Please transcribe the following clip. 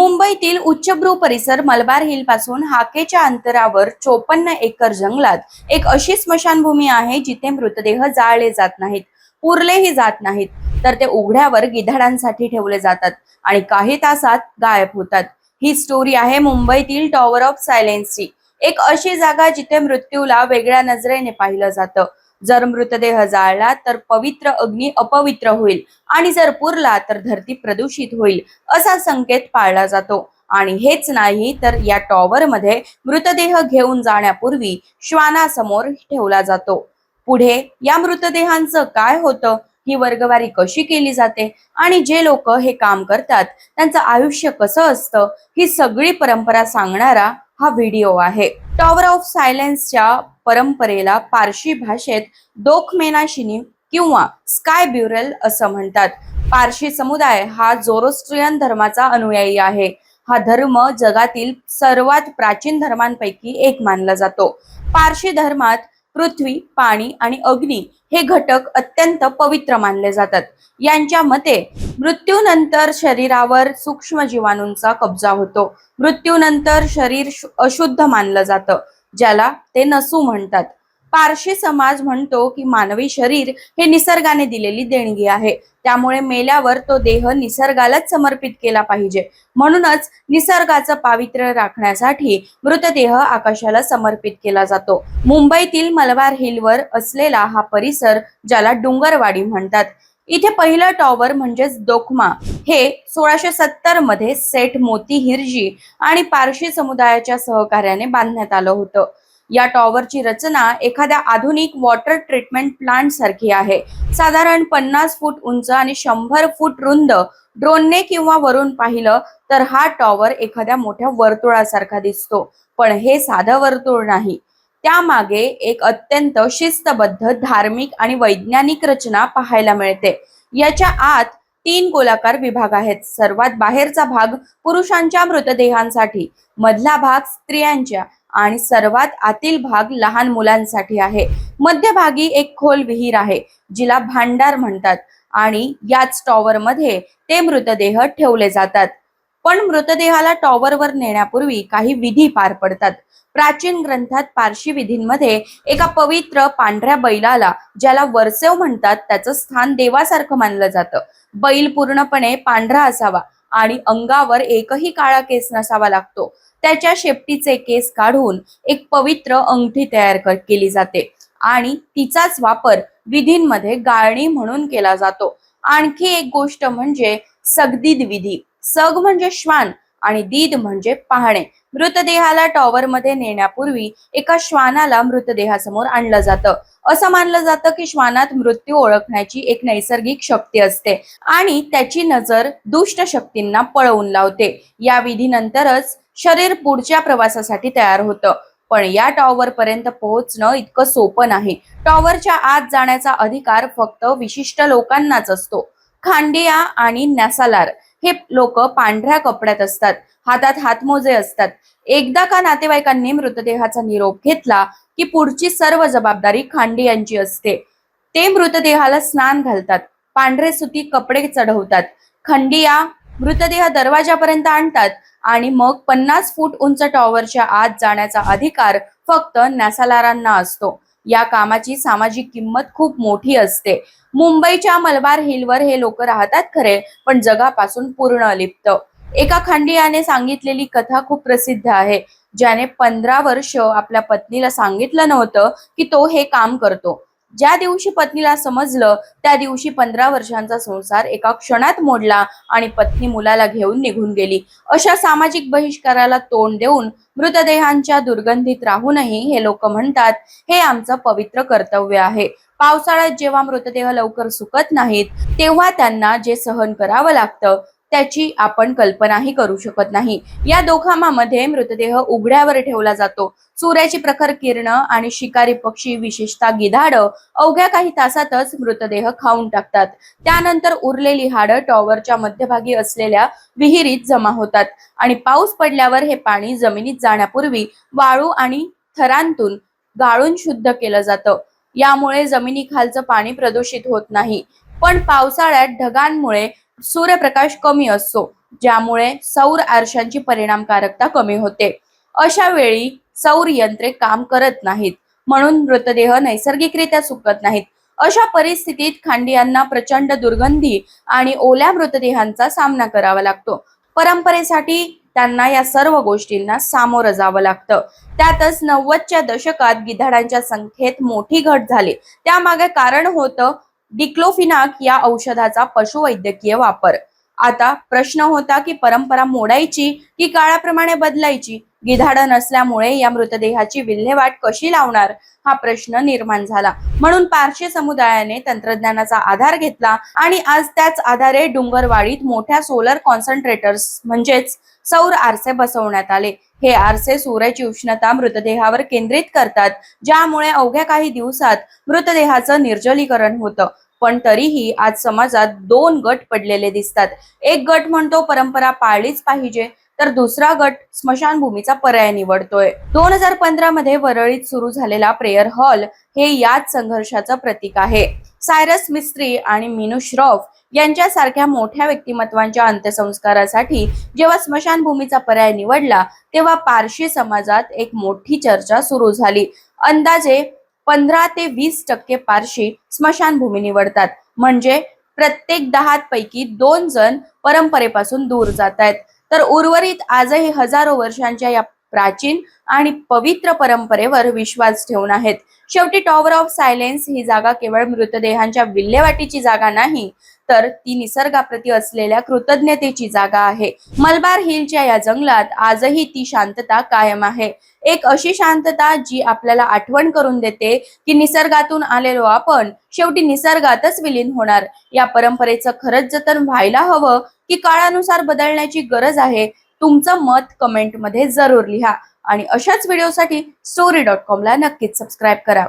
मुंबईतील उच्चभ्रू परिसर मलबार हिलपासून हाकेच्या अंतरावर चोपन्न एकर जंगलात एक अशी स्मशानभूमी आहे जिथे मृतदेह जाळले जात नाहीत पुरलेही जात नाहीत. तर ते उघड्यावर गिधाडांसाठी ठेवले जातात आणि काही तासात गायब होतात. ही स्टोरी आहे मुंबईतील टॉवर ऑफ सायलेन्सची एक अशी जागा जिथे मृत्यूला वेगळ्या नजरेने पाहिलं जातं. जर मृतदेह जाळला तर पवित्र अग्नी अपवित्र होईल आणि जर पुरला तर धरती प्रदूषित होईल असा संकेत पाळला जातो. आणि हेच नाही तर या टॉवर मध्ये मृतदेह घेऊन जाण्यापूर्वी श्वानासमोर ठेवला जातो. पुढे या मृतदेहांचं काय होतं? ही वर्गवारी कशी केली जाते? आणि जे लोक हे काम करतात त्यांचं आयुष्य कसं असतं? ही सगळी परंपरा सांगणारा हा व्हिडिओ आहे. टॉवर ऑफ सायलेन्सच्या परंपरेला पारशी भाषेत दोखमेनाशिनी किंवा स्काय ब्युरेल असं म्हणतात. पारशी समुदाय हा जोरोस्ट्रियन धर्माचा अनुयायी आहे. हा धर्म जगातील सर्वात प्राचीन धर्मांपैकी एक मानला जातो. पारशी धर्मात पृथ्वी पाणी आणि अग्नी हे घटक अत्यंत पवित्र मानले जातात. यांच्या मते मृत्यूनंतर शरीरावर सूक्ष्म जीवाणूंचा कब्जा होतो. मृत्यूनंतर शरीर शु- अशुद्ध मानलं जातं ज्याला ते नसू म्हणतात. पारशी समाज म्हणतो की मानवी शरीर हे निसर्गाने दिलेली देणगी आहे. त्यामुळे मेल्यावर तो देह निसर्गालाच समर्पित केला पाहिजे. म्हणूनच निसर्गाचं पावित्र्य राखण्यासाठी मृतदेह आकाशाला समर्पित केला जातो. मुंबईतील मलबार हिलवर असलेला हा परिसर ज्याला डोंगरवाडी म्हणतात. इथे पहिलं टॉवर म्हणजेच दोखमा हे सोळाशे सत्तरमध्ये सेठ मोती हिरजी आणि पारशी समुदायाच्या सहकार्याने बांधण्यात आलं होतं. या टॉवरची रचना एखाद्या आधुनिक वॉटर ट्रीटमेंट प्लांट सारखी आहे. साधारण पन्नास फूट उंच आणि शंभर फूट रुंद ड्रोनने किंवा वरून पाहिलं तर हा टॉवर एखाद्या मोठ्या वर्तुळासारखा दिसतो. पण हे साधं वर्तुळ नाही. त्यामागे एक अत्यंत शिस्तबद्ध धार्मिक आणि वैज्ञानिक रचना पाहायला मिळते. याच्या आत तीन गोलाकार विभाग आहेत. सर्वात बाहेरचा भाग पुरुषांच्या मृतदेहांसाठी मधला भाग स्त्रियांच्या आणि सर्वात आतील भाग लहान मुलांसाठी आहे. मध्यभागी एक खोल विहीर आहे जिला भांडार म्हणतात आणि याच टॉवर मध्ये ते मृतदेह ठेवले जातात. पण मृतदेहाला टॉवरवर नेण्यापूर्वी काही विधी पार पडतात. प्राचीन ग्रंथात पारशी विधींमध्ये एका पवित्र पांढऱ्या बैलाला ज्याला वरसेव म्हणतात त्याचं स्थान देवासारखं मानलं जातं. बैल पूर्णपणे पांढरा असावा आणि अंगावर एकही काळा केस नसावा लागतो. त्याच्या शेपटीचे केस काढून एक पवित्र अंगठी तयार केली जाते. आणि तिचाच वापर विधींमध्ये गाळणी म्हणून केला जातो. आणखी एक गोष्ट म्हणजे सगदीद विधी. सग म्हणजे श्वान आणि दीद म्हणजे पाहणे. मृतदेहाला टॉवर मध्ये नेण्यापूर्वी एका श्वानाला मृतदेहासमोर आणलं जातं. असं मानलं जातं की श्वानात मृत्यू ओळखण्याची एक नैसर्गिक शक्ती असते आणि त्याची नजर दुष्ट शक्तींना पळवून लावते. या विधीनंतरच शरीर पुढच्या प्रवासासाठी तयार होतं. पण या टॉवर पर्यंत पोहोचणं इतकं सोपं नाही. टॉवरच्या आत जाण्याचा अधिकार फक्त विशिष्ट लोकांनाच असतो. खांडिया आणि नॅसालार हे लोक पांढऱ्या कपड्यात असतात. हातात हातमोजे असतात. एकदा का नातेवाईकांनी मृतदेहाचा निरोप घेतला की पुढची सर्व जबाबदारी खांडियांची असते. ते मृतदेहाला स्नान घालतात. पांढरे सुती कपडे चढवतात. खंडिया मृतदेह दरवाजापर्यंत आणतात. आणि मग पन्नास फूट उंच टॉवरच्या आत जाण्याचा अधिकार फक्त नॅसालारांना असतो. या कामाची सामाजिक किंमत खूप मोठी असते. मुंबईच्या मलबार हिलवर हे लोक राहतात खरे पण जगापासून पूर्ण लिप्त. एका खंडियाने सांगितलेली कथा खूप प्रसिद्ध आहे. ज्याने पंधरा वर्ष आपल्या पत्नीला सांगितलं नव्हतं की तो हे काम करतो. ज्या दिवशी पत्नीला समजलं त्या दिवशी पंधरा वर्षांचा संसार एका क्षणात मोडला आणि पत्नी मुलाला घेऊन निघून गेली. अशा सामाजिक बहिष्काराला तोंड देऊन मृतदेहांच्या दुर्गंधीत राहूनही हे लोक म्हणतात हे आमचं पवित्र कर्तव्य आहे. पावसाळ्यात जेव्हा मृतदेह लवकर सुकत नाहीत तेव्हा त्यांना जे सहन करावं लागतं त्याची आपण कल्पनाही करू शकत नाही. या दोघांमध्ये मृतदेह उघड्यावर ठेवला जातो. सूर्याची प्रखर किरण आणि शिकारी पक्षी विशेषतः गिधाड अवघ्या काही तासातच मृतदेह खाऊन टाकतात. त्यानंतर उरलेली हाडं टॉवरच्या मध्यभागी असलेल्या विहिरीत जमा होतात आणि पाऊस पडल्यावर हे पाणी जमिनीत जाण्यापूर्वी वाळू आणि थरांतून गाळून शुद्ध केलं जातं. यामुळे जमिनीखालचं पाणी प्रदूषित होत नाही. पण पावसाळ्यात ढगांमुळे सूर्यप्रकाश कमी असतो ज्यामुळे सौर आरशांची परिणामकारकता कमी होते. अशा वेळी सौर यंत्रे काम करत नाहीत म्हणून मृतदेह नैसर्गिकरित्या सुकत नाहीत. अशा परिस्थितीत खांडियांना प्रचंड दुर्गंधी आणि ओल्या मृतदेहांचा सामना करावा लागतो. परंपरेसाठी त्यांना या सर्व गोष्टींना सामोरं जावं लागतं. त्यातच नव्वदच्या दशकात गिधाडांच्या संख्येत मोठी घट झाली. त्यामागे कारण होतं डिक्लोफिनाक या औषधाचा पशुवैद्यकीय वापर. आता प्रश्न होता की परंपरा मोडायची की काळाप्रमाणे बदलायची? गिधाड नसल्यामुळे या मृतदेहाची विल्हेवाट कशी लावणार? हा प्रश्न निर्माण झाला. म्हणून पारशी समुदायाने तंत्रज्ञानाचा आधार घेतला आणि आज त्याच आधारे डुंगरवाडीत मोठ्या सोलर कॉन्सन्ट्रेटर्स म्हणजेच सौर आरसे बसवण्यात आले. हे आरसे सूर्याची उष्णता मृतदेहावर केंद्रित करतात ज्यामुळे अवघ्या काही दिवसात मृतदेहाचं निर्जलीकरण होतं. पण तरीही आज समाजात दोन गट पडलेले दिसतात. एक गट म्हणतो परंपरा पाळलीच पाहिजे तर दुसरा गट स्मशानभूमीचा पर्याय निवडतोय. दोन हजार पंधरा मध्ये वरळीत सुरू झालेला प्रेयर हॉल हे याच संघर्षाचं प्रतीक आहे. सायरस मिस्त्री आणि मिनू श्रॉफ यांच्यासारख्या मोठ्या व्यक्तिमत्वांच्या अंत्यसंस्कारासाठी जेव्हा स्मशानभूमीचा पर्याय निवडला तेव्हा पारशी समाजात एक मोठी चर्चा सुरू झाली. अंदाजे पंधरा ते वीस टक्के पारशी स्मशानभूमी निवडतात. म्हणजे प्रत्येक दहा पैकी दोन जण परंपरेपासून दूर जात आहेत. तर उर्वरित आजही हजारो वर्षांच्या या प्राचीन आणि पवित्र परंपरेवर विश्वास ठेवून आहेत. शेवटी टॉवर ऑफ सायलेन्स ही जागा केवळ मृतदेहांच्या विल्हेवाटीची जागा नाही तर ती निसर्गाप्रती असलेल्या कृतज्ञतेची जागा आहे. मलबार हिलच्या या जंगलात आजही ती शांतता कायम आहे. एक अशी शांतता जी आपल्याला आठवण करून देते की निसर्गातून आलेलो आपण शेवटी निसर्गातच विलीन होणार. या परंपरेचं खरंच जतन व्हायला हवं की काळानुसार बदलण्याची गरज आहे तुमचं मत कमेंटमध्ये जरूर लिहा. आणि अशाच व्हिडिओसाठी स्टोरी डॉट कॉमला नक्कीच सबस्क्राईब करा.